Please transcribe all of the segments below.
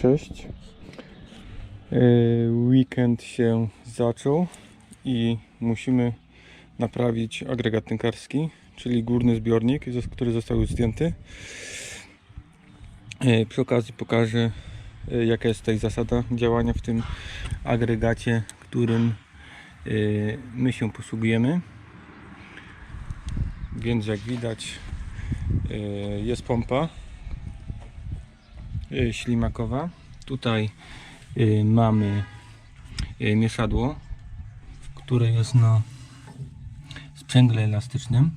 Cześć. Yy, Weekend się zaczął i musimy naprawić agregat tynkarski, czyli górny zbiornik, który został już zdjęty. Yy, Przy okazji pokażę, yy, jaka jest tutaj zasada działania w tym agregacie, którym my się posługujemy. Więc jak widać, jest pompa ślimakowa. Tutaj y, mamy y, mieszadło, które jest na sprzęgle elastycznym.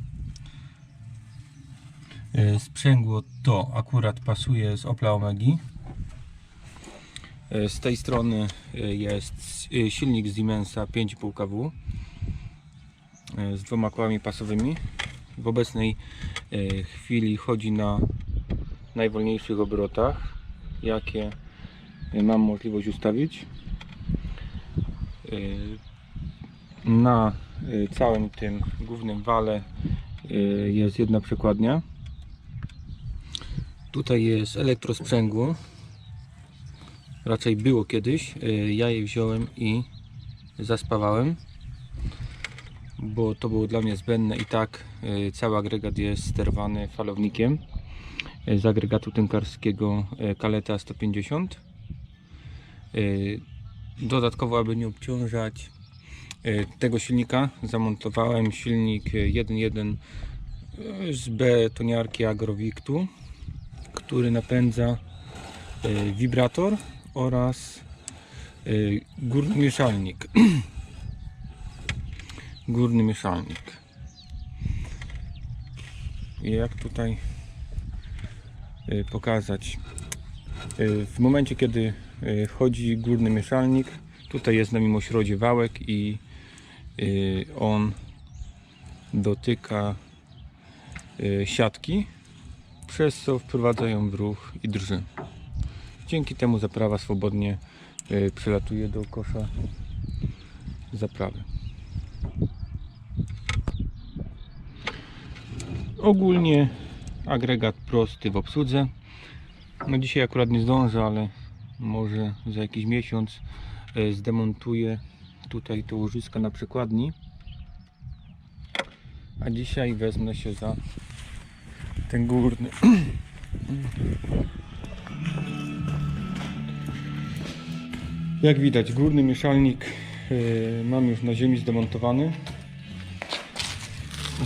Y, Sprzęgło to akurat pasuje z Opla Omegi. Y, Z tej strony y, jest y, silnik z Siemensa 5,5 kW y, z dwoma kołami pasowymi. W obecnej y, chwili chodzi na najwolniejszych obrotach, jakie mam możliwość ustawić. Yy, Na yy, całym tym głównym wale jest jedna przekładnia. Tutaj jest elektrosprzęgło. Raczej było kiedyś. Ja je wziąłem i zaspawałem, bo to było dla mnie zbędne i tak cały agregat jest sterowany falownikiem z agregatu tynkarskiego e, Kaleta 150. E, Dodatkowo, aby nie obciążać e, tego silnika, zamontowałem silnik 1.1 z betoniarki Agrovictu, który napędza e, wibrator oraz e, górny mieszalnik. Górny mieszalnik. Jak tutaj pokazać. Y, W momencie kiedy y, wchodzi górny mieszalnik, tutaj jest na mimośrodzie wałek i y, on dotyka y, siatki, przez co wprowadza ją w ruch i drży. Dzięki temu zaprawa swobodnie y, przelatuje do kosza zaprawy. Ogólnie agregat prosty w obsłudze. No dzisiaj akurat nie zdążę, ale może za jakiś miesiąc e, zdemontuję tutaj to łożyska na przekładni. A dzisiaj wezmę się za ten górny. Jak widać, górny mieszalnik e, mam już na ziemi zdemontowany.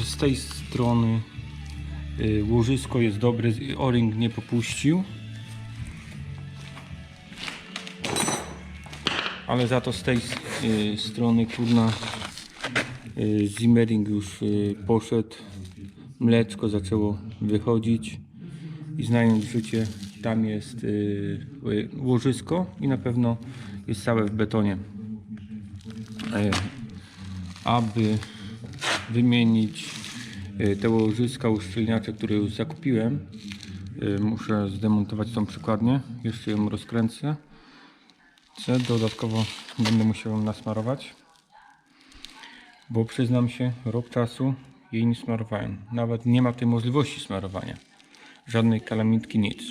Z tej strony Łożysko jest dobre, o-ring nie popuścił. Ale za to z tej y, strony kurna y, Zimmering już y, poszedł. Mleczko zaczęło wychodzić i znając życie tam jest y, y, łożysko i na pewno jest całe w betonie. E, aby wymienić y, te łożyska uszczelniacze, które już zakupiłem. y, Muszę zdemontować tą przykładnię. Jeszcze ją rozkręcę. Co dodatkowo będę musiał ją nasmarować. Bo przyznam się, rok czasu jej nie smarowałem. Nawet nie ma tej możliwości smarowania. Żadnej kalamitki, nic.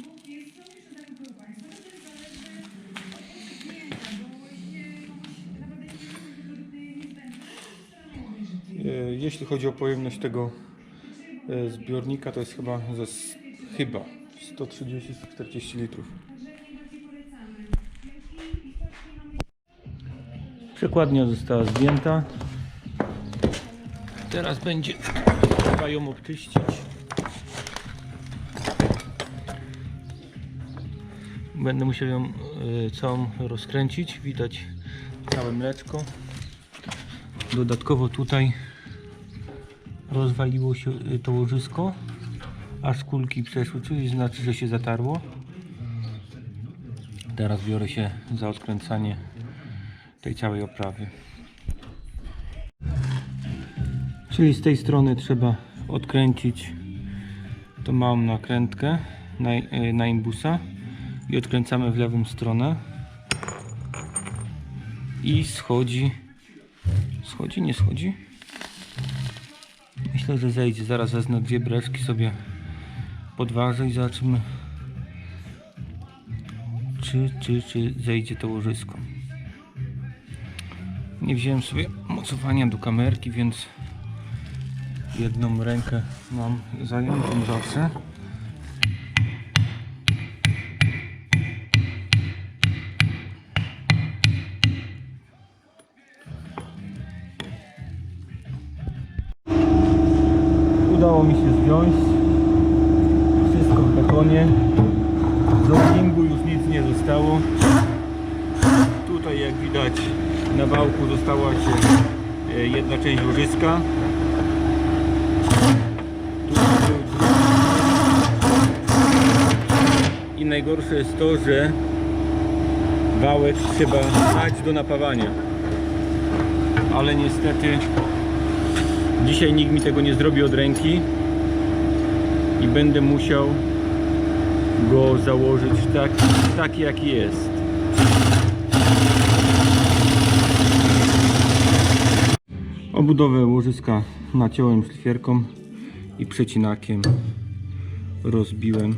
E, Jeśli chodzi o pojemność tego e, zbiornika, to jest chyba ze, chyba 130-140 litrów. Przekładnia została zdjęta. Teraz będzie trzeba ją obczyścić. Będę musiał ją y, całą rozkręcić. Widać całe mleczko. Dodatkowo tutaj rozwaliło się y, to łożysko, aż kulki przeszły, czyli znaczy, że się zatarło. Teraz biorę się za odkręcanie tej całej oprawy. Czyli z tej strony trzeba odkręcić tą małą nakrętkę na, y, na imbusa i odkręcamy w lewą stronę i schodzi schodzi, nie schodzi Myślę, że zejdzie. Zaraz wezmę dwie breszki sobie podważę i zobaczymy czy, czy, czy zejdzie to łożysko. Nie wziąłem sobie mocowania do kamerki, więc jedną rękę mam zajętą zawsze. Udało mi się zdjąć wszystko w betonie. Z loadingu już nic nie zostało. Tutaj jak widać na wałku została się e, jedna część łożyska. I najgorsze jest to, że wałek trzeba dać do napawania. Ale niestety dzisiaj nikt mi tego nie zrobi od ręki i będę musiał go założyć tak, taki jaki jest. Obudowę łożyska naciąłem szlifierką i przecinakiem rozbiłem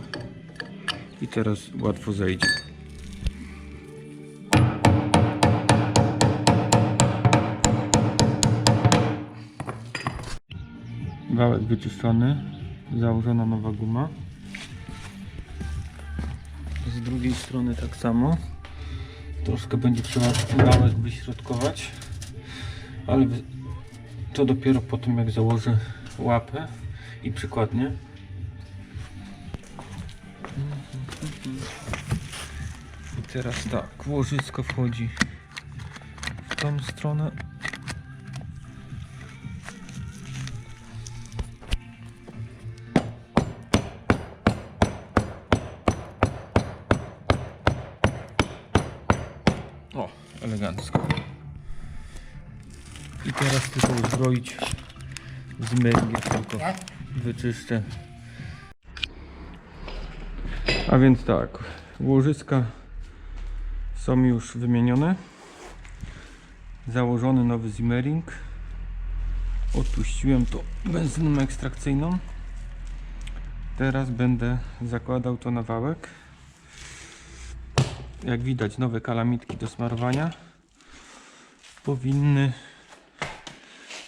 i teraz łatwo zejdzie. Wałek wyczyszczony, założona nowa guma. Z drugiej strony tak samo. Troszkę będzie trzeba wałek wyśrodkować, ale to dopiero po tym jak założę łapę i przykładnie. I teraz tak, łożysko wchodzi w tą stronę. Elegancko. I teraz tylko uzbroić z męgiem, tylko wyczyszczę. A więc tak, łożyska są już wymienione. Założony nowy zimmering. Odpuściłem to benzyną ekstrakcyjną. Teraz będę zakładał to na wałek. Jak widać nowe kalamitki do smarowania powinny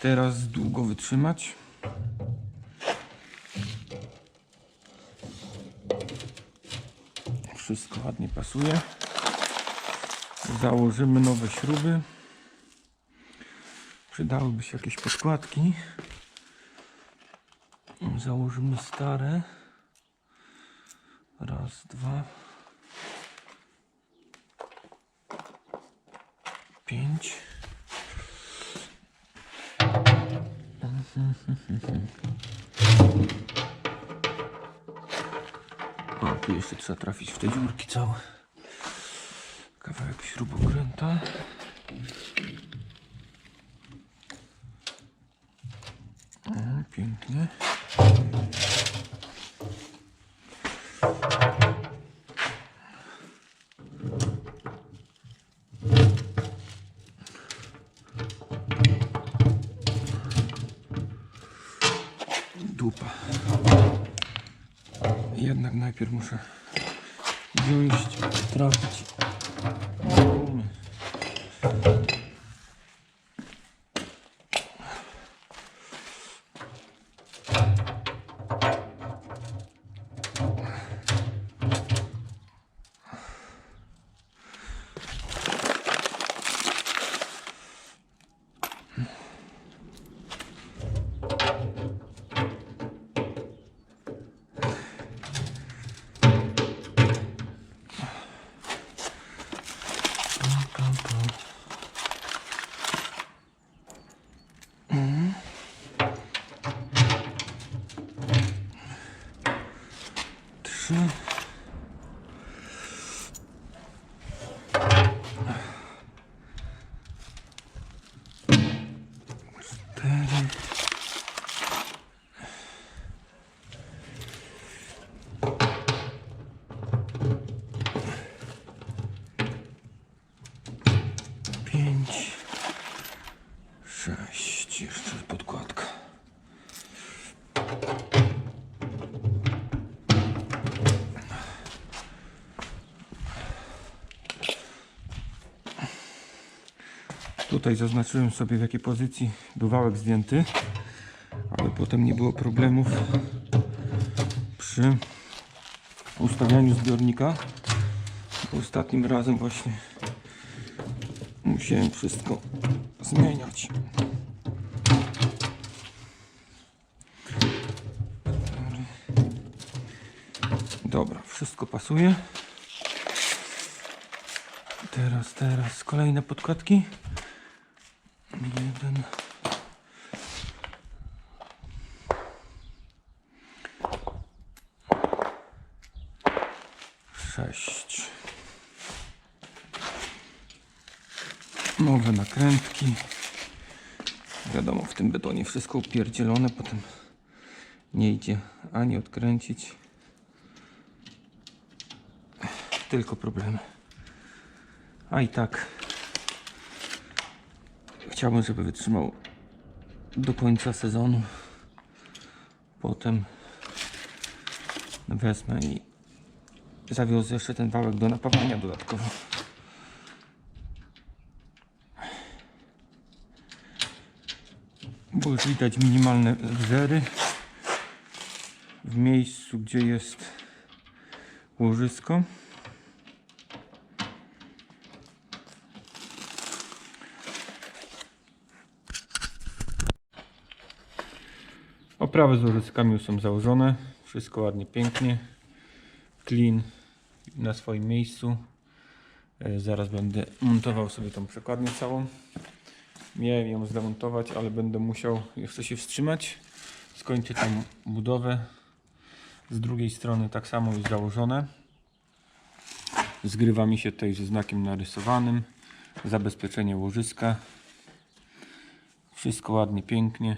teraz długo wytrzymać. Wszystko ładnie pasuje. Założymy nowe śruby. Przydałyby się jakieś podkładki. Założymy stare. Raz, dwa. Pięć. O, tu jeszcze trzeba trafić w te dziurki całe. Kawałek śrubokręta. Najpierw muszę wziąć, trafić Tutaj zaznaczyłem sobie w jakiej pozycji był wałek zdjęty, ale potem nie było problemów przy ustawianiu zbiornika. Ostatnim razem właśnie musiałem wszystko zmieniać. Dobra, wszystko pasuje. Teraz, teraz kolejne podkładki. Sześć. Nowe nakrętki. Wiadomo, w tym betonie wszystko upierdzielone, potem nie idzie ani odkręcić. Tylko problemy. A i tak chciałbym, żeby wytrzymał do końca sezonu. Potem wezmę i zawiozę jeszcze ten wałek do napawania dodatkowo. Bo już widać minimalne wzery w miejscu, gdzie jest łożysko. Oprawy z łożyskami już są założone. Wszystko ładnie, pięknie. Clean na swoim miejscu. E, Zaraz będę montował sobie tą przekładnię całą. Miałem ją zdemontować, ale będę musiał jeszcze się wstrzymać. Skończę tą budowę. Z drugiej strony tak samo jest założone. Zgrywa mi się tutaj ze znakiem narysowanym. Zabezpieczenie łożyska. Wszystko ładnie, pięknie.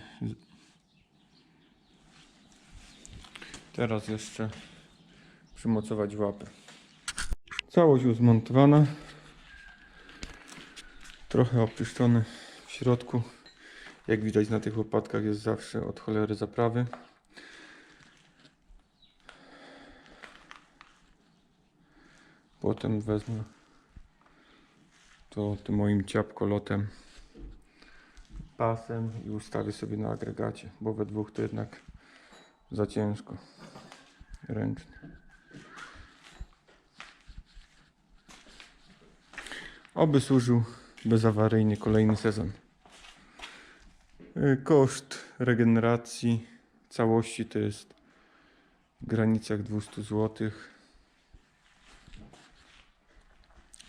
Teraz jeszcze przymocować łapę. Całość już zmontowana. Trochę oczyszczony w środku. Jak widać na tych łopatkach jest zawsze od cholery zaprawy. Potem wezmę to tym moim ciapkolotem pasem i ustawię sobie na agregacie, bo we dwóch to jednak za ciężko ręcznie. Oby służył bezawaryjnie kolejny sezon. Y, Koszt regeneracji całości to jest w granicach 200 zł.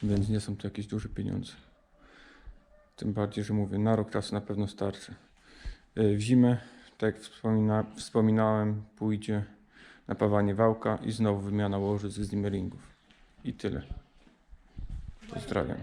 Więc nie są to jakieś duże pieniądze. Tym bardziej, że mówię, na rok czasu na pewno starczy. Y, W zimę, tak jak wspomina, wspominałem, pójdzie napawanie wałka i znowu wymiana łożysk z dimmeringów. I tyle. Pozdrawiam.